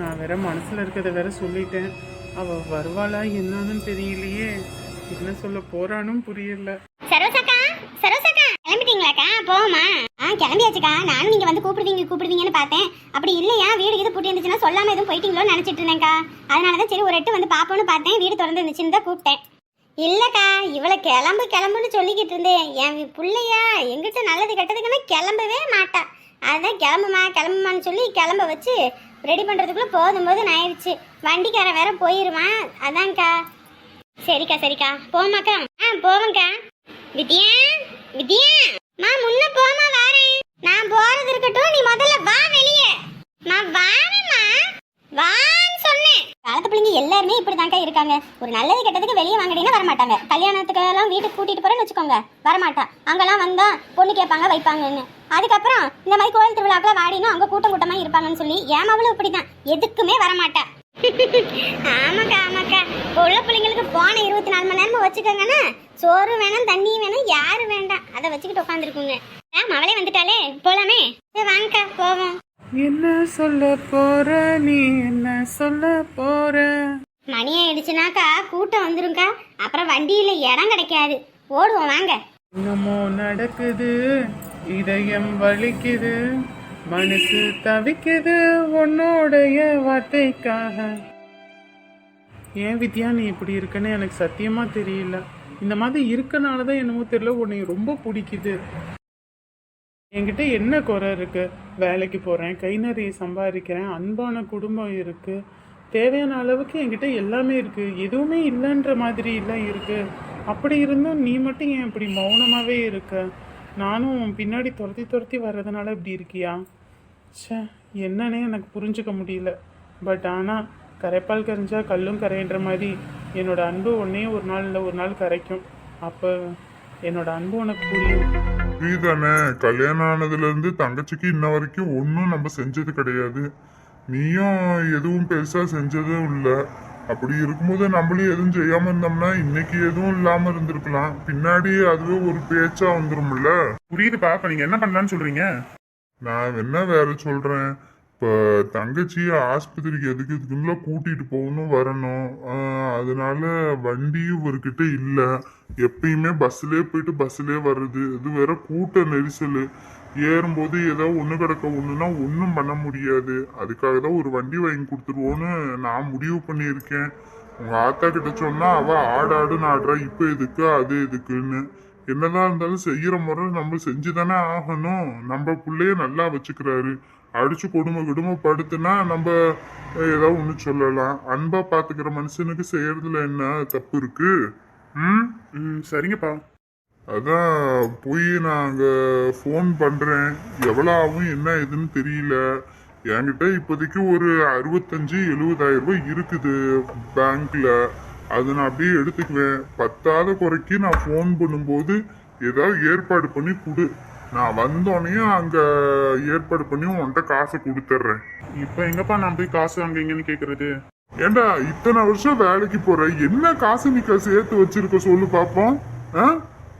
நான் வேற மனசில் இருக்கிறத வேற சொல்லிட்டேன். அவ வருவாளா என்னன்னு தெரியலையே. என்ன சொல்ல போறானும் புரியல. கிளம்பிட்டீங்களாக்கா? போமா ஆ கிளம்பியாச்சுக்கா. நானும் நீங்க வந்து கூப்பிடுவீங்க கூப்பிடுவீங்கன்னு பார்த்தேன். அப்படி இல்லையா? வீடு இது பூட்டி இருந்துச்சுன்னா சொல்லாம எதுவும் போயிட்டீங்களோன்னு நினைச்சிட்டு இருந்தேன்க்கா. அதனால தான் சரி ஒரு எட்டு வந்து பாப்போம்னு பார்த்தேன். வீடு திறந்து இருந்துச்சுன்னு தான் கூப்பிட்டேன். இல்லக்கா இவளை கிளம்பு கிளம்புன்னு சொல்லிக்கிட்டு இருந்தேன். என் பிள்ளையா எங்கிட்ட நல்லது கெட்டதுக்குன்னா கிளம்பவே மாட்டா. அதான் கிளம்புமா கிளம்புமான்னு சொல்லி கிளம்ப வச்சு ரெடி பண்ணுறதுக்குள்ளே போதும் போது ஆயிடுச்சு. வண்டிக்காரன் வேற போயிடுவான் அதான்க்கா. சரிக்கா சரிக்கா. போமாக்கா ஆ போவேங்க்கா வித்யா வித்யா. மா முன்ன போமா வாரேன். நான் போறது இருக்கட்டும் நீ முதல்ல வா வெளியே. நான் வாரேம்மா. வான்னு சொன்னேன். காலத்து பிள்ளைங்க எல்லாருமே இப்படிதான்க்கா இருக்காங்க. ஒரு நல்லது கெட்டதுக்கு வெளியே வாங்கிட்டீங்கன்னா வர மாட்டாங்க கல்யாணத்துக்கு எல்லாம் வீட்டுக்கு கூட்டிட்டு போறேன்னு வச்சுக்கோங்க. வரமாட்டா. அங்கெல்லாம் வந்தா பொண்ணு கேட்பாங்க வைப்பாங்கன்னு. அதுக்கப்புறம் இந்த மாதிரி கோயில் திருவிழாக்குள்ள வாடினா அங்க கூட்டம் கூட்டமா இருப்பாங்கன்னு சொல்லி ஏமாவளும் இப்படிதான்? எதுக்குமே வரமாட்டா. ஆமாக்கா ஆமாக்கா. உள்ள பிள்ளைங்களுக்கு போன இருபத்தி நாலு மணி நேரமும் வச்சுக்கோங்கன்னா சோறு வேணும் தண்ணி வேணும் யாரு வேண்டாம். அதை வச்சுக்கிட்டு உட்காந்துருக்குங்க. ஆ மவளே வந்துட்டாலே போலாமே? வாங்கக்கா போவோம். என்ன சொல்ல போற? நீ என்ன சொல்ல போற? மணி ஆயிடுச்சுனாக்கா கூட்டம் வந்துருங்கக்கா அப்புறம் வண்டியில இடம் கிடைக்காது. ஓடுவோம் வாங்க. என்னமோ நடக்குது. இதயம் வலிக்குது. மனசு தவிக்குது உன்னோடைய வார்த்தைக்காக. ஏன் வித்யா நீ இப்படி இருக்கன்னு எனக்கு சத்தியமா தெரியல. இந்த மாதிரி இருக்கனால தான் என்னமோ தெரியல. உன்னை ரொம்ப பிடிக்குது. என்கிட்ட என்ன குறை இருக்குது வேலைக்கு போகிறேன் கை நிறைய சம்பாதிக்கிறேன் அன்பான குடும்பம் இருக்குது தேவையான அளவுக்கு என்கிட்ட எல்லாமே இருக்குது எதுவுமே இல்லைன்ற மாதிரி எல்லாம் இருக்குது அப்படி இருந்தும் நீ மட்டும் ஏன் இப்படி மௌனமாகவே இருக்க? நானும் பின்னாடி துரத்தி துரத்தி வர்றதுனால இப்படி இருக்கியா? ச்சே என்னன்னே எனக்கு புரிஞ்சுக்க முடியல. பட் ஆனால் கரைப்பால் கரைஞ்சா கல்லும் கரையின்ற மாதிரி என்னோடய அன்பு ஒன்றே ஒரு நாள் இல்லை ஒரு நாள் கரைக்கும். அப்போ என்னோடய அன்பு உனக்கு புரியும். நீதானே கல்யாணம் ஆனதுல இருந்து தங்கச்சிக்கு இன்ன வரைக்கும் ஒன்றும் நம்ம செஞ்சது கிடையாது. நீயும் எதுவும் பெருசா செஞ்சதும் இல்லை. அப்படி இருக்கும்போது நம்மளும் எதுவும் செய்யாம இருந்தோம்னா இன்னைக்கு எதுவும் இல்லாம இருந்திருக்கலாம். பின்னாடி அதுவே ஒரு பேச்சா வந்துரும்ல. புரியுதுப்பா. இப்ப நீங்க என்ன பண்ணலாம்னு சொல்றீங்க? நான் என்ன வேற சொல்றேன்? இப்போ தங்கச்சி ஆஸ்பத்திரிக்கு எதுக்கு இதுக்குள்ள கூட்டிகிட்டு போகணும் வரணும். அதனால வண்டியும் இவர்கிட்ட இல்லை. எப்பயுமே பஸ்லயே போயிட்டு பஸ்லயே வர்றது. இது வேற கூட்ட நெரிசல். ஏறும்போது ஏதோ ஒன்று கிடக்க ஒன்றுனா ஒன்றும் பண்ண முடியாது. அதுக்காக தான் ஒரு வண்டி வாங்கி கொடுத்துருவோன்னு நான் முடிவு பண்ணியிருக்கேன். உங்கள் ஆத்தா கிட்ட சொன்னால் அவள் ஆடாடுன்னு ஆடுறா. இப்போ எதுக்கு அது எதுக்குன்னு. என்னதான் இருந்தாலும் செய்கிற முறை நம்ம செஞ்சு தானே ஆகணும். நம்ம பிள்ளைய நல்லா வச்சுக்கிறாரு. அடிச்சு கொடுமை கொடுமை படுத்துனா நம்ம ஏதோ ஒன்று சொல்லலாம். அன்பா பாத்துக்கிற மனுஷனுக்கு செய்யறதுல என்ன தப்பு இருக்கு? ம்? ம் சரிங்கப்பா. அதான் போய் நான் அங்கே ஃபோன் பண்ணுறேன் எவ்வளோ ஆகும் என்ன ஏதுன்னு தெரியல. என்கிட்ட இப்போதைக்கு ஒரு அறுபத்தஞ்சு எழுபதாயிரம் ரூபாய் இருக்குது பேங்க்ல அதை நான் அப்படியே எடுத்துக்குவேன். பத்தாத குறைக்கு நான் ஃபோன் பண்ணும்போது ஏதாவது ஏற்பாடு பண்ணி கொடு. நான் வந்தோடனே அங்கே ஏற்பாடு பண்ணி உன்கிட்ட காசை கொடுத்துட்றேன். இப்ப எங்கப்பா நான் போய் காசு அங்க இங்கன்னு கேக்குறது? ஏண்டா இத்தனை வருஷம் வேலைக்கு போற என்ன காசு நீ சேர்த்து வச்சிருக்க சொல்லு பாப்போம்?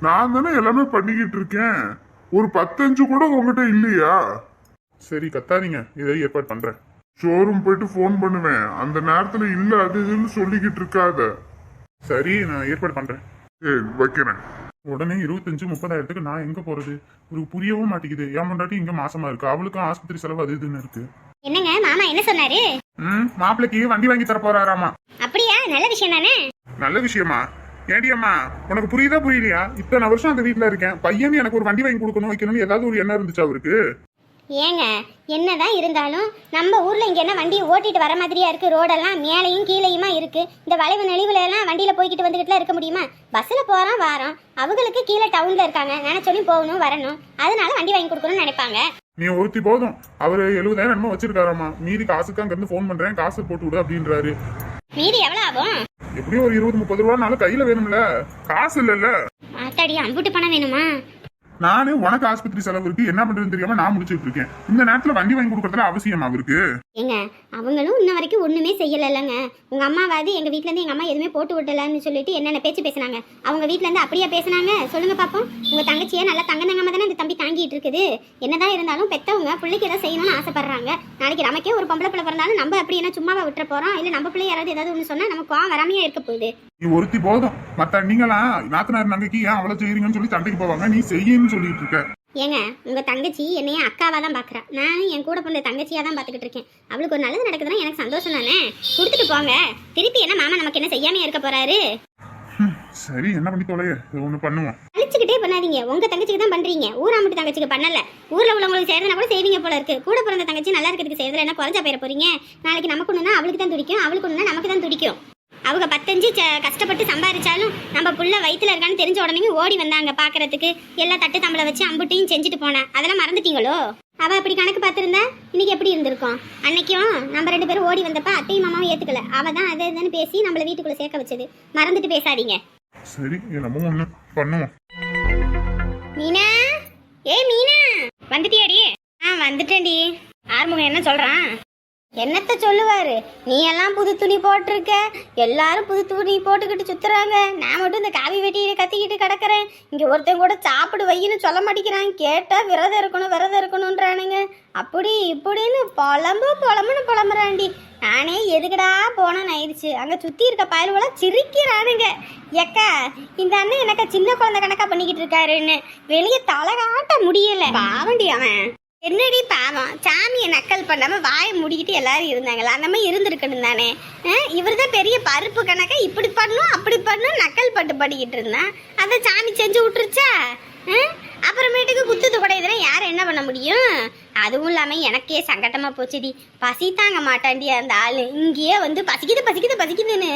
நான் தானே எல்லாமே பண்ணிக்கிட்டு இருக்கேன். ஒரு பத்தஞ்சு கூட உங்ககிட்ட இல்லையா? சரி கத்தாதீங்க. இதை ஏற்பாடு பண்றேன். ஷோரூம் போயிட்டு ஃபோன் பண்ணுவேன். அந்த நேரத்துல இல்ல அது இதுன்னு சொல்லிக்கிட்டு இருக்காத. சரி நான் ஏற்பாடு பண்றேன். சரி வைக்கிறேன். உடனே இருபத்தஞ்சு முப்பதாயிரத்துக்கு நான் எங்க போறது? ஒரு புரியவும் மாட்டேங்குது. என் முன்னாடி இங்க மாசமா இருக்கு? அவளுக்கும் ஆஸ்பத்திரி செலவு அது இதுன்னு இருக்கு. என்னங்க மாமா என்ன சொன்னாரு? ம் மாப்பிளைக்கு வண்டி வாங்கி தர போறாராமா. அப்படியா? நல்ல விஷயம் தானே? நல்ல விஷயமா? ஏடி அம்மா உனக்கு புரியுதா புரியலையா? இத்தனை வருஷம் அந்த வீட்ல இருக்கேன். பையன் எனக்கு ஒரு வண்டி வாங்கி கொடுக்கணும் வைக்கணும்னு ஏதாவது ஒரு எண்ணம் இருந்துச்சு அவருக்கு? ஏங்க என்னதான் இருந்தாலும் நம்ம ஊர்ல இங்க என்ன வண்டியை ஓட்டிட்டு வர மாதிரியா இருக்கு? ரோடெல்லாம் மேலையும் கீழையுமா இருக்கு? இந்த வளைவு நெளிவுல எல்லாம் வண்டியில போய்கிட்டு வந்துகிட்டுலாம் இருக்க முடியுமா? பஸ்ல போறோம் வாரோம். அவங்களுக்கு கீழே டவுன்ல இருக்காங்க. நினைச்சொல்லி போகணும் வரணும். அதனால வண்டி வாங்கி கொடுக்கணும்னு நினைப்பாங்க. நீ ஒருத்தி போதும். அவரு எழுபதாயிரம் என்னமோ வச்சிருக்காராமா. மீதி காசுக்கு அங்க இருந்து ஃபோன் பண்றேன். காசு போட்டு விடு அப்படின்றாரு. மீதி எவ்வளவு ஆகும்? எப்படியும் ஒரு இருபது முப்பது ரூபானாலும் கையில வேணும்ல. காசு இல்லைல்ல. ஆத்தாடி அம்புட்டு பணம் வேணுமா? நானே உனக்கு ஆஸ்பத்திரி செலவு இருக்கு. என்ன பண்றதுன்னு தெரியாம நான் முடிச்சிட்டு இருக்கேன். இந்த நேரத்துல வண்டி வாங்கி கொடுக்கறதுல அவசியம் அவருக்கு. ஏங்க அவங்களும் இன்ன வரைக்கும் ஒண்ணுமே செய்யலைல்லங்க. உங்க அம்மாவாது எங்க வீட்ல இருந்து எங்க அம்மா எதுவுமே போட்டு விட்டலன்னு சொல்லிட்டு என்னென்ன பேச்சு பேசுனாங்க? அவங்க வீட்ல இருந்து அப்படியே பேசுனாங்க? சொல்லுங்க பாப்போம். உங்க தங்கச்சியை நல்லா தங்க தங்கமா தானே இந்த தம்பி தாங்கிட்டு இருக்குது. என்னதான் இருந்தாலும் பெத்தவங்க பிள்ளைக்கு ஏதாவது செய்யணும்னு ஆசைப்படுறாங்க. நாளைக்கு நமக்கே ஒரு பொம்பளை பிள்ளை பிறந்தாலும் நம்ம அப்படி என்ன சும்மாவா விட்டுற போறோம்? இல்ல நம்ம பிள்ளை யாராவது ஏதாவது ஒண்ணு சொன்னா நமக்கு கோவம் வராமையா இருக்க போகுது. நீ ஒருத்தி போதும். மத்த நீங்களாம் நாத்தனார் நங்கைக்கு ஏன் அவ்வளவு செய்றீங்கன்னு சொல்லி சண்டைக்கு போவாங்க? நீ செய்யன்னு சொல்லிட்டு இருக்க. ஏங்க உங்க தங்கச்சி என்னைய அக்காவா தான் பாக்குறா. நான் என் கூட பிறந்த தங்கச்சியா தான் பாத்துக்கிட்டு இருக்கேன். அவளுக்கு ஒரு நல்லது நடக்குதுன்னா எனக்கு சந்தோஷம் தானே? கொடுத்துட்டு போங்க. திருப்பி என்ன மாமா நமக்கு என்ன செய்யாம இருக்க போறாரு? சரி என்ன பண்ணி தொலைய? ஒண்ணு பண்ணுவோம். அழிச்சுக்கிட்டே பண்ணாதீங்க. உங்க தங்கச்சிக்கு தான் பண்றீங்க. ஊராமட்டு தங்கச்சிக்கு பண்ணல. ஊர்ல உள்ளவங்களுக்கு செய்யறதுனா கூட செய்வீங்க போல இருக்கு. கூட பிறந்த தங்கச்சி நல்லா இருக்கிறதுக்கு செய்யறதுல என்ன குறைஞ்சா போயிட போறீங்க? நாளைக்கு நமக்கு ஒண்ணுனா அவளுக்கு தான் துடிக்கும். அவளுக்கு ஒண்ணுனா நமக்கு தான் துடிக்கும். அவங்க பத்தஞ்சு கஷ்டப்பட்டு சம்பாதிச்சாலும் நம்ம புள்ள வயித்துல இருக்கான்னு தெரிஞ்ச உடனே ஓடி வந்தாங்க பாக்குறதுக்கு. எல்லா தட்டு தம்பளை வச்சு அம்புட்டையும் செஞ்சுட்டு போனேன் அதெல்லாம் மறந்துட்டீங்களோ? அவ அப்படி கணக்கு பார்த்திருந்தா இன்னைக்கு எப்படி இருந்திருக்கும்? அன்னைக்கும் நம்ம ரெண்டு பேரும் ஓடி வந்தப்ப அத்தையும் மாமாவும் ஏத்துக்கல. அவ தான் அதை இதுன்னு பேசி நம்மள வீட்டுக்குள்ள சேர்க்க வச்சது. மறந்துட்டு பேசாதீங்க. சரி என்னமோ ஒண்ணு. பண்ணுவோம். மீனா? ஏய் மீனா? வந்துட்டியாடி? ஆ வந்துட்டேன்டி. ஆறுமுகம் என்ன சொல்றான்? என்னத்த சொல்லுவாரு? நீ எல்லாம் புது துணி போட்டிருக்க. எல்லாரும் புது துணி போட்டுக்கிட்டு சுத்துறாங்க. நான் மட்டும் இந்த காவி வெட்டியில கத்திக்கிட்டு கிடக்குறேன். இங்க ஒருத்தன் கூட சாப்பிடு வையின்னு சொல்ல மாட்டேங்கிறான். கேட்டா விரதம் இருக்கணும் விரதம் இருக்கணும்ன்றானுங்க. அப்படி இப்படின்னு புலம்பு புலம்புன்னு புலம்புறாண்டி. நானே எதுக்குடா போனேன்னு ஆயிடுச்சு. அங்க சுத்தி இருக்க பயலுவெல்லாம் சிரிக்கிறானுங்க. எக்கா இந்த அண்ணன் எனக்கா சின்ன குழந்தை கணக்கா பண்ணிக்கிட்டு இருக்காருன்னு. வெளியே தலை காட்ட முடியல. பாவண்டி அவன். என்னடி பாவம்? சாமியை நக்கல் பண்ணாமல் வாயை மூடிக்கிட்டு எல்லாரும் இருந்தாங்களா? அந்த மாதிரி இருந்திருக்கணும் தானே? இவர் தான் பெரிய பருப்பு கணக்கை இப்படி பண்ணும் அப்படி பண்ணும் நக்கல் பட்டு பண்ணிக்கிட்டு இருந்தான் அதை சாமி செஞ்சு விட்டுருச்சா? அப்புறமேட்டுக்கு குத்துது கூட இதெல்லாம் யார் என்ன பண்ண முடியும்? அதுவும் இல்லாமல் எனக்கே சங்கடமாக போச்சுடி. பசி தாங்க மாட்டாண்டி அந்த ஆள். இங்கேயே வந்து பசிக்குது பசிக்குது பசிக்குதுன்னு.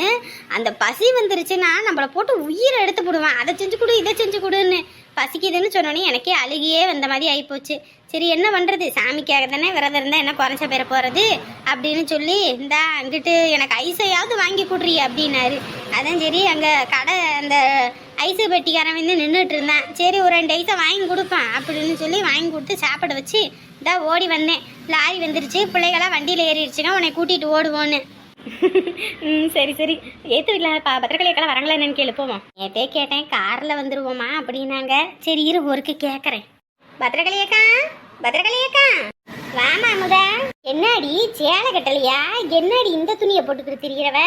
அந்த பசி வந்துருச்சுன்னா நம்மளை போட்டு உயிரை எடுத்து போடுவான். அதை செஞ்சு கொடு இதை செஞ்சு கொடுன்னு. பசிக்குதுன்னு சொன்னோன்னே எனக்கே அழுகியே வந்த மாதிரி ஆகிப்போச்சு சரி என்ன பண்ணுறது சாமிக்காக தானே விரதம் இருந்தால் என்ன குறைஞ்ச பேர போகிறது அப்படின்னு சொல்லி இந்தா அங்கிட்டு எனக்கு ஐஸையாவது வாங்கி கொடுறி அப்படின்னாரு. அதான் சரி அங்கே கடை அந்த ஐஸு பெட்டிக்காரன் வந்து நின்றுட்டு இருந்தான். சரி ஒரு ரெண்டு ஐஸை வாங்கி கொடுப்பேன் அப்படின்னு சொல்லி வாங்கி கொடுத்து சாப்பிட வச்சு இதா ஓடி வந்தேன். லாரி வந்துருச்சு பிள்ளைகளாம் வண்டியில் ஏறிடுச்சுன்னா உன்னை கூட்டிகிட்டு ஓடுவோன்னு. ம் சரி சரி. ஏத்து வீட்டில் ப பத்திரக்கலையக்கெல்லாம் வராங்களா என்னன்னு கேளு போவோம். கேட்டேன் காரில் வந்துருவோமா அப்படின்னாங்க. சரி இரு ஒருக்கு கேட்குறேன் பத்திரக்கலையக்கா பத்திரக்கலையக்கா வாமா அமுதா. என்னடி சேலை கட்டலையா? என்னடி இந்த துணியை போட்டுக்கிட்டு திரிகிறவ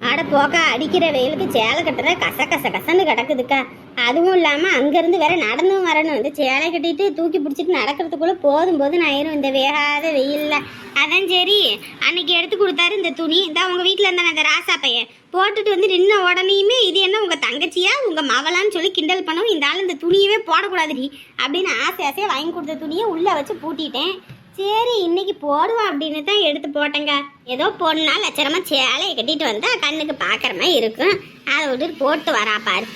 அட போக்கா அடிக்கிற வெயிலுக்கு சேலை கட்டுற கச கச கசன்னு கிடக்குதுக்கா. அதுவும் இல்லாம அங்கிருந்து வேற நடந்தும் வரணும். இந்த சேலை கட்டிட்டு தூக்கி பிடிச்சிட்டு நடக்கிறதுக்குள்ள போதும் போதும் ஆயிரும். இந்த வேகாத வெயில்ல. அதான் சரி. அன்னைக்கு எடுத்து கொடுத்தாரு இந்த துணி. இந்த உங்க வீட்டுல இருந்தான அந்த ராசா பையன். போட்டுட்டு வந்து நின்ன உடனேயுமே இது என்ன உங்க தங்கச்சியா உங்க மவளான்னு சொல்லி கிண்டல் பண்ணவும் இந்த ஆள் இந்த துணியவே போடக்கூடாதுடி அப்படின்னு ஆசை ஆசையா வாங்கி கொடுத்த துணியை உள்ள வச்சு பூட்டிட்டேன். சரி இன்னைக்கு போடுவோம் அப்படின்னு தான் எடுத்து போட்டேங்க. ஏதோ பொண்ணா லட்சணமா சேலையை கட்டிட்டு வந்தா கண்ணுக்கு பாக்குற மாதிரி இருக்கும். அதை விட்டுட்டு போட்டு வரா பாரு.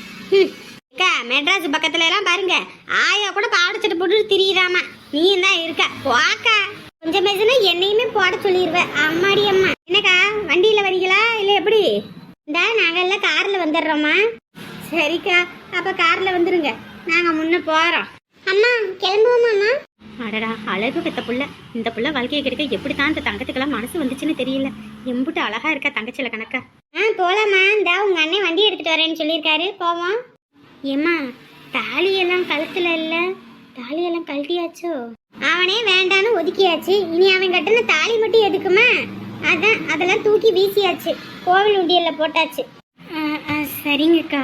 அக்கா மெட்ராஸ் பக்கத்துல எல்லாம் பாருங்க. ஆயா கூட பாடிச்சிட்டு போட்டு திரியுதாமா நீ தான் இருக்க. போக்கா. கொஞ்சம் பேசுனா என்னையுமே போட சொல்லிடுவேன் அம்மாடி அம்மா. என்னக்கா வண்டியில வரீங்களா? இல்ல எப்படி? இந்தா நாங்க எல்லாம் கார்ல வந்துடுறோம்மா. சரிக்கா. அப்ப கார்ல வந்துருங்க. நாங்க முன்ன போறோம். அம்மா கிளம்புவோமாம்மா அடடா அழகு பெத்த புள்ள. இந்த புள்ள வாழ்க்கையை கிடைக்க எப்படி தான் இந்த தங்கத்துக்கெல்லாம் மனசு வந்துச்சுன்னு தெரியல. எம்புட்டு அழகா இருக்கா தங்கச்சில கணக்கா? ஆ போலாமா இந்த உங்க அண்ணன் வண்டி எடுத்துட்டு வரேன்னு சொல்லியிருக்காரு. போவோம்? ஏம்மா தாலியெல்லாம் கழுத்துல இல்ல. தாலியெல்லாம் கழட்டியாச்சோ? அவனே வேண்டான்னு ஒதுக்கியாச்சு. இனி அவன் கட்டின தாலி மட்டும் எதுக்குமா? அதான் அதெல்லாம் தூக்கி வீசியாச்சு. கோவில் உண்டியல்ல போட்டாச்சு. சரிங்கக்கா.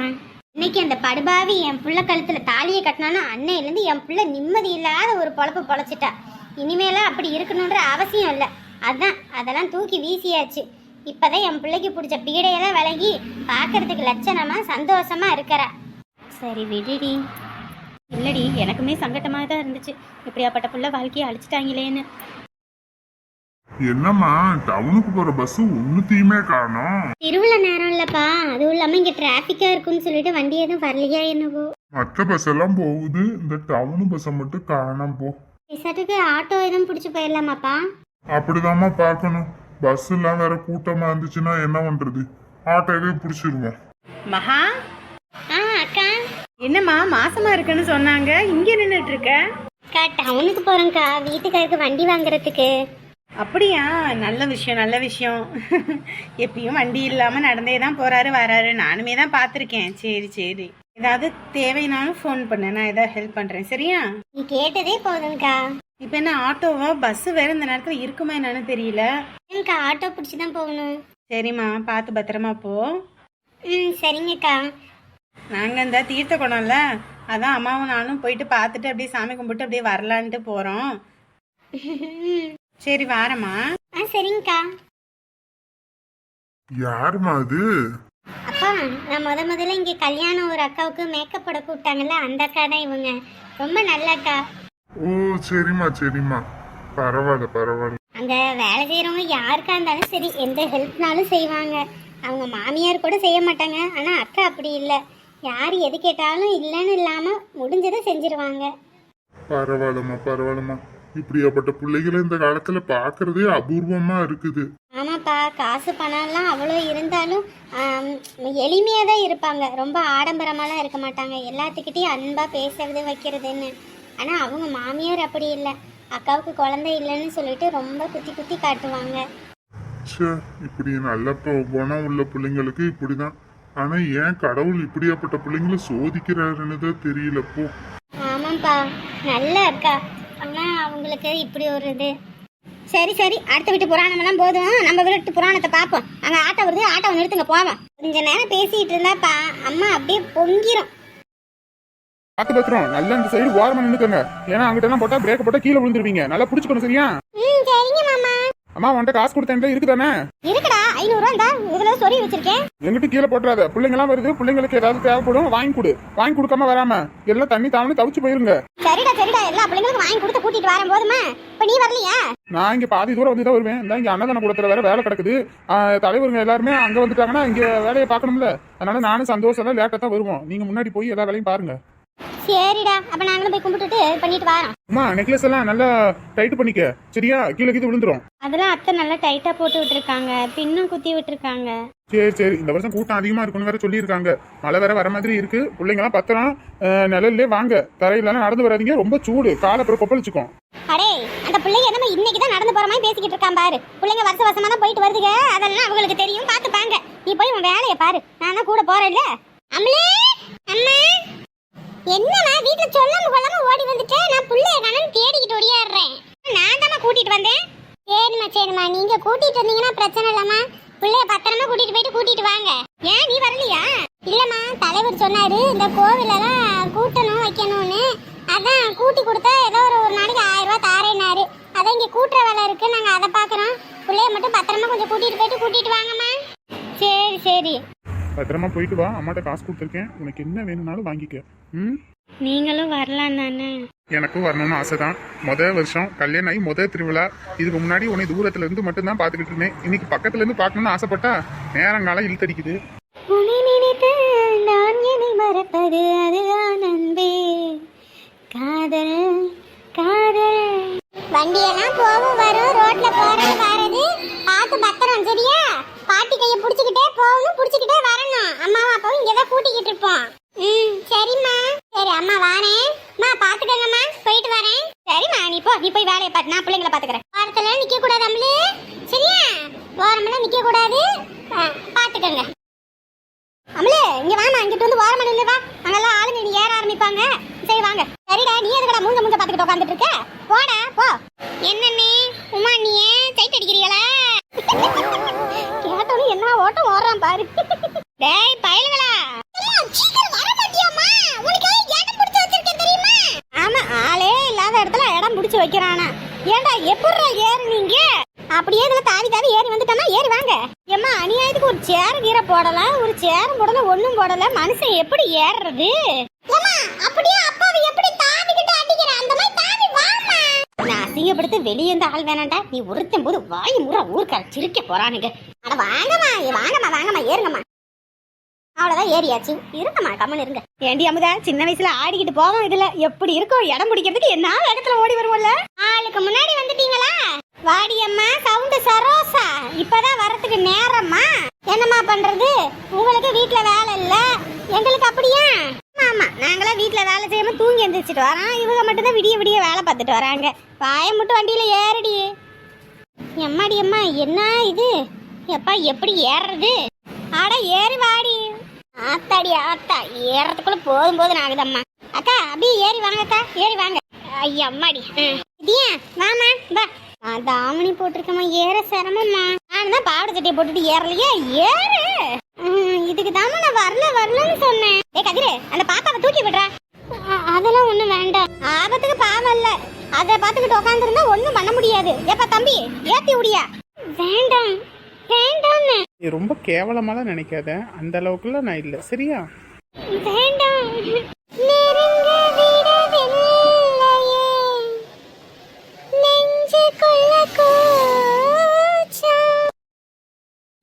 இன்னைக்கு அந்த படுபாவி என் புள்ள கழுத்துல தாலியை கட்டினாலும் அன்னையிலேருந்து என் புள்ள நிம்மதி இல்லாத ஒரு பொழப்பு பொழைச்சிட்டா. இனிமேலாம் அப்படி இருக்கணுன்ற அவசியம் இல்லை. அதான் அதெல்லாம் தூக்கி வீசியாச்சு. இப்போதான் என் பிள்ளைக்கு பிடிச்ச பீடையெல்லாம் விலகி பார்க்கறதுக்கு லட்சணமாக சந்தோஷமா இருக்கிறா. சரி விடுடி. இல்லடி எனக்குமே சங்கட்டமாக தான் இருந்துச்சு. இப்படியாப்பட்ட புள்ள வாழ்க்கையை அழிச்சிட்டாங்களேன்னு. என்னம்மா டவுனுக்கு போற பஸ் ஒன்னுத்தையுமே காணோம். திருவிழா நேரம் இல்லப்பா. அதுவும் இல்லாம இங்க டிராபிக்கா இருக்குன்னு சொல்லிட்டு வண்டி எதுவும் வரலையா என்னவோ. மற்ற பஸ் எல்லாம் போகுது. இந்த டவுனு பஸ்ஸை மட்டும் காணாம போ. ரிசார்ட்டுக்கு ஆட்டோ எதுவும் பிடிச்சி போயிடலாமாப்பா? அப்படிதாம்மா பார்க்கணும். பஸ் எல்லாம் வேற கூட்டமா இருந்துச்சுன்னா என்ன பண்றது? ஆட்டோவே பிடிச்சிருவோம். மகா? ஆ அக்கா. என்னம்மா மாசமா இருக்குன்னு சொன்னாங்க. இங்க நின்னுட்டு இருக்க? அக்கா டவுனுக்கு போறேங்க்கா வீட்டுக்காருக்கு வண்டி வாங்குறதுக்கு. அப்படியா? நல்ல விஷயம் நல்ல விஷயம். எப்பயும் வண்டி இல்லாம நடந்தே தான் போறாரு வராரு. நானுமே தான் பார்த்துருக்கேன். சரி சரி. ஏதாவது தேவைனாலும் ஃபோன் பண்ணு. நான் ஏதாவது ஹெல்ப் பண்றேன். சரியா? நீ கேட்டதே போதும்க்கா. இப்போ என்ன ஆட்டோவா? பஸ் வேற இந்த நேரத்துல இருக்குமா என்னன்னு தெரியல. எனக்கு ஆட்டோ பிடிச்சி தான் போகணும். சரிம்மா பார்த்து பத்திரமா போ. ம் சரிங்கக்கா. நாங்கள் இந்த தீர்த்த குணம்ல அதான் அம்மாவும் நானும் போயிட்டு பார்த்துட்டு அப்படியே சாமி கும்பிட்டு அப்படியே வரலான்ட்டு போகிறோம் சரி வாரம்மா. ஆ சரிங்கக்கா. யாரும்மா அது? அப்பா நான் முத முதல்ல இங்கே கல்யாணம் ஒரு அக்காவுக்கு மேக்கப் போட கூப்பிட்டாங்கல்ல அந்த அக்கா தான் இவங்க. ரொம்ப நல்ல அக்கா ஓ சரிம்மா சரிம்மா. பரவாயில்ல பரவாயில்ல. அங்கே வேலை செய்கிறவங்க யாருக்கா இருந்தாலும் சரி எந்த ஹெல்ப்னாலும் செய்வாங்க. அவங்க மாமியார் கூட செய்ய மாட்டாங்க ஆனால் அக்கா அப்படி இல்லை. யார் எது கேட்டாலும் இல்லைன்னு இல்லாமல் முடிஞ்சதை செஞ்சிருவாங்க. பரவாயில்லம்மா பரவாயில்லம்மா. இப்படியாப்பட்ட பிள்ளைகளை இந்த காலத்துல பாக்குறதே அபூர்வமா இருக்குது. ஆமாப்பா காசு பணம்லாம் அவ்வளோ இருந்தாலும் எளிமையாக தான் இருப்பாங்க. ரொம்ப ஆடம்பரமாலாம் இருக்க மாட்டாங்க. எல்லாத்துக்கிட்டையும் அன்பாக பேசுறது வைக்கிறதுன்னு. ஆனால் அவங்க மாமியார் அப்படி இல்லை. அக்காவுக்கு குழந்தை இல்லைன்னு சொல்லிட்டு ரொம்ப குத்தி குத்தி காட்டுவாங்க. ச்சே இப்படி நல்ல குணம் உள்ள பிள்ளைங்களுக்கு இப்படிதான். ஆனா ஏன் கடவுள் இப்படியாப்பட்ட பிள்ளைங்களை சோதிக்கிறாருன்னு தான் தெரியல போ. ஆமாப்பா நல்ல அக்கா. ஆனால் அவங்களுக்கு இப்படி ஒரு இது. சரி சரி அடுத்த வீட்டு புராணமெல்லாம் போதும். நம்ம வீட்டு புராணத்தை பார்ப்போம். அங்கே ஆட்டோ வருது ஆட்டோ நிறுத்துங்க போவோம். கொஞ்ச நேரம் பேசிட்டு இருந்தாப்பா அம்மா அப்படியே பொங்கிரும். பார்த்து பத்திரம் நல்லா இந்த சைடு ஓரமாக நின்னுக்கோங்க. ஏன்னா அங்கிட்ட எல்லாம் பிரேக் போட்டால் கீழே விழுந்துருவீங்க. நல்லா பிடிச்சிக்கணும் சரியா? அம்மா உன்கிட்ட காசு கொடுத்தேன்ல இருக்குதானே? இருக்குடா ஐநூறுரூவா இருந்தா இதுல சொறி வச்சிருக்கேன். எங்கிட்ட கீழே போட்டுறாத. பிள்ளைங்கலாம் வருது பிள்ளைங்களுக்கு ஏதாவது தேவைப்படும் வாங்கி கொடு. வாங்கி கொடுக்காம வராம. எல்லாம் தண்ணி தாவணி தவிச்சு போயிருங்க. சரிடா சரிடா. எல்லா பிள்ளைங்களுக்கும் வாங்கி கொடுத்து கூட்டிட்டு வரேன் போதுமா? இப்ப நீ வரலையா? நான் இங்க பாதி தூரம் வந்து தான் வருவேன். இந்த இங்க அன்னதான கூடத்துல வேற வேலை கிடக்குது. தலைவருங்க எல்லாருமே அங்க வந்துட்டாங்கன்னா இங்க வேலையை பார்க்கணும்ல. அதனால நானும் சந்தோஷம் லேட்டா தான் வருவோம். நீங்க முன்னாடி போய் எல்லா வேலையும் பாருங்க. சரிடா அப்ப நாங்களும் போய் கும்பிட்டுட்டு பண்ணிட்டு வரோம். அம்மா நெக்லஸ் எல்லாம் நல்லா டைட் பண்ணிக்க. சரியா? கீழே கீழே விழுந்துரும். அதெல்லாம் அத்தை நல்லா டைட்டாக போட்டு விட்டுருக்காங்க. பின்னும் குத்தி விட்டுருக்காங்க. சரி சரி. இந்த வருஷம் கூட்டம் அதிகமா இருக்குன்னு வேற சொல்லியிருக்காங்க. மழை வேற வர மாதிரி இருக்கு. பிள்ளைங்கலாம் பத்திரம் நிழல்லே வாங்க. தரையிலாம் நடந்து வராதீங்க. ரொம்ப சூடு. காலை அப்புறம் கொப்பளிச்சுக்கும். அடே அந்த பிள்ளைங்க என்னமோ இன்னைக்கு தான் நடந்து போற மாதிரி பேசிக்கிட்டு இருக்கான் பாரு. பிள்ளைங்க வருஷ வருஷமா தான் போயிட்டு வருதுங்க அதெல்லாம் அவங்களுக்கு தெரியும். பாத்துப்பாங்க. நீ போய் உன் வேலையை பாரு. நான் தான் கூட போறேன்ல. அம்லே அம்மா. என்னம்மா வீட்ல சொல்லாம கொள்ளாம ஓடி வந்துட்டேன் நான் புள்ளைய காணோம் தேடிக்கிட்டு ஓடியாடுறேன். நான் தாம்மா கூட்டிட்டு வந்தேன். சரிம்மா சரிம்மா. நீங்க கூட்டிட்டு வந்தீங்கன்னா பிரச்சனை இல்லம்மா. பிள்ளைய பத்திரமா கூட்டிட்டு போயிட்டு கூட்டிட்டு வாங்க. ஏன் நீ வரலையா? இல்லம்மா தலைவர் சொன்னாரு இந்த கோவிலெல்லாம் கூட்டணும் வைக்கணும்னு. அதான் கூட்டி கொடுத்தா ஏதோ ஒரு ஒரு நாளைக்கு ஆயிரம் ரூபாய் தாரேனாரு அதான் இங்க கூட்டுற வேலை இருக்கு நாங்க அதை பாக்குறோம் பிள்ளைய மட்டும் பத்திரமா கொஞ்சம் கூட்டிட்டு போயிட்டு கூட்டிட்டு வாங்கம்மா. சரி சரி. பத்திரமா போயிட்டு வா. அம்மாட்ட காசு கொடுத்துருக்கேன். உனக்கு என்ன வேணும்னாலும் வாங்கிக்க. ம்? நீங்களும் வரலாம் தானே? எனக்கும் வரணும்னு ஆசை தான் முத வருஷம் கல்யாணம் ஆகி முத திருவிழா. இதுக்கு முன்னாடி உன்னை தூரத்துல இருந்து மட்டும் தான் பார்த்துக்கிட்டு இருந்தேன். இன்னைக்கு பக்கத்துல இருந்து பார்க்கணும்னு ஆசைப்பட்டா நேரங்காலம் இழுத்தடிக்குது. உன்னை நினைத்து நான் என்னை மறப்பது அதுதான் அன்பே காதல் காதல். வண்டியெல்லாம் போகும் வரும். ரோட்ல போறது வரது பார்த்து பத்திரம் சரியா? பாட்டி கையை பிடிச்சிக்கிட்டே போகணும் பிடிச்சிக்கிட்டே வரணும். அம்மாவும் அப்பாவும் இங்கே தான் கூட்டிக்கிட்டு இருப்போம். ம் சரிம்மா. சரி அம்மா வாரேன். அம்மா பார்த்துக்கங்கம்மா. போயிட்டு வரேன். சரிம்மா நீ போ. நீ போய் வேலையை பார்த்து நான் பிள்ளைங்களை பார்த்துக்கிறேன். வாரத்தில் நிற்க கூடாது அம்மளு சரியா? ஓரமெல்லாம் நிற்க கூடாது. பார்த்துக்கங்க. அம்மளு இங்கே இங்க வாமா இங்கிட்டு வந்து ஓரமா நில்லு வா. அங்கெல்லாம் ஆளுங்க நீ ஏற ஆரம்பிப்பாங்க. சரி வாங்க. சரிடா நீ எதுக்கடா மூஞ்ச மூஞ்ச பார்த்துக்கிட்டு உட்காந்துட்டு இருக்க? போடா போ. என்னண்ணே உமா நீ ஏன் சைட் அடிக்கிறீங்களா? கேட்டோன்னு என்ன ஓட்டம் ஓடுறான் பாரு. டேய் பயலுகளா. பிடிச்சு ஆமா ஆளே இல்லாத இடத்துல இடம் பிடிச்சு வைக்கிறானா. ஏன்டா எப்படிடா ஏறுனீங்க அப்படியே இதுல தாவி தாவி ஏறி வந்துட்டோமா ஏறி வாங்க ஏம்மா அநியாயத்துக்கு ஒரு சேர் கீரை போடலாம் ஒரு சேர் போடல ஒண்ணும் போடல. மனுஷன் எப்படி ஏறுறது? அப்படியே அப்பாவை எப்படி நான் அசிங்கப்படுத்த வெளியே இருந்த ஆள் வேணாண்டா. நீ உருத்தும் போது வாய் முறை ஊருக்கார சிரிக்க போறானுங்க. அட வாங்கம்மா வாங்கம்மா வாங்கம்மா ஏறுங்கம்மா. அவ்வளவுதான் ஏறியாச்சு. இருங்கம்மா கம்மன் இருங்க. ஏண்டி அமுதா சின்ன வயசுல ஆடிக்கிட்டு போவோம் இதுல. எப்படி இருக்கும் இடம் பிடிக்கிறதுக்கு என்ன வேகத்துல ஓடி வருவோம்ல? ஆளுக்கு முன்னாடி வந்துட்டீங்களா? வாடியம்மா சவுண்டு சரோசா. இப்பதான் வரத்துக்கு நேரம்மா. என்னம்மா பண்றது? உங்களுக்கு வீட்டுல வேலை இல்ல. எங்களுக்கு அப்படியா? ஆமா நாங்களாம் வீட்டுல வேலை செய்யாம தூங்கி எந்திரிச்சிட்டு வரோம். இவங்க மட்டும்தான் விடிய விடிய பார்த்துட்டு வராங்க. வாய மட்டும் வண்டியில் ஏறடி. எம்மாடி அம்மா என்ன இது? எப்பா எப்படி ஏறுறது? ஆடா ஏறி வாடி. ஆத்தாடி ஆத்தா ஏறதுக்குள்ள போதும் போதும் ஆகுதம்மா அக்கா அப்படியே ஏறி வாங்க அக்கா ஏறி வாங்க. ஐயா அம்மாடி. இதியா வாமா வா. நான் தாவணி ஏற சிரமம்மா. நான் தான் பாவடை சட்டையை போட்டுட்டு ஏறலையே ஏறு. இதுக்கு தாம்மா நான் வரல வரலன்னு சொன்னேன். ஏ கதிரு அந்த பாப்பாவை தூக்கி விடுறா. அதெல்லாம் ஒன்றும் வேண்டாம். ஆபத்துக்கு பாவம் இல்லை. அதை பார்த்துக்கிட்டு உட்காந்துருந்தா ஒண்ணும் பண்ண முடியாது. ஏப்பா தம்பி ஏத்தி விடியா வேண்டாம் வேண்டாம்னு. நீ ரொம்ப கேவலமாலாம் நினைக்காத. அந்த அளவுக்குலாம் நான் இல்லை. சரியா? வேண்டாம்.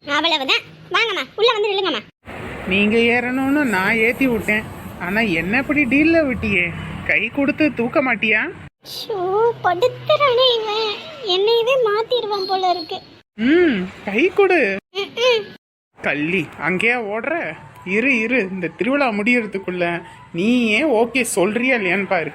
அவ்வளவுதான். வாங்கம்மா உள்ள வந்து நில்லுங்கம்மா. நீங்க ஏறணும்னு நான் ஏத்தி விட்டேன். ஆனா என்ன இப்படி டீல்ல விட்டியே? கை கொடுத்து தூக்க மாட்டியா? ஷோ படுத்துறானே இவன். என்னையவே மாத்திடுவான் போல இருக்கு. ம் கை கொடு. கள்ளி அங்கேயா ஓடுற? இரு இரு. இந்த திருவிழா முடியறதுக்குள்ள நீ ஏன் ஓகே சொல்றியா இல்லையான்னு பாரு.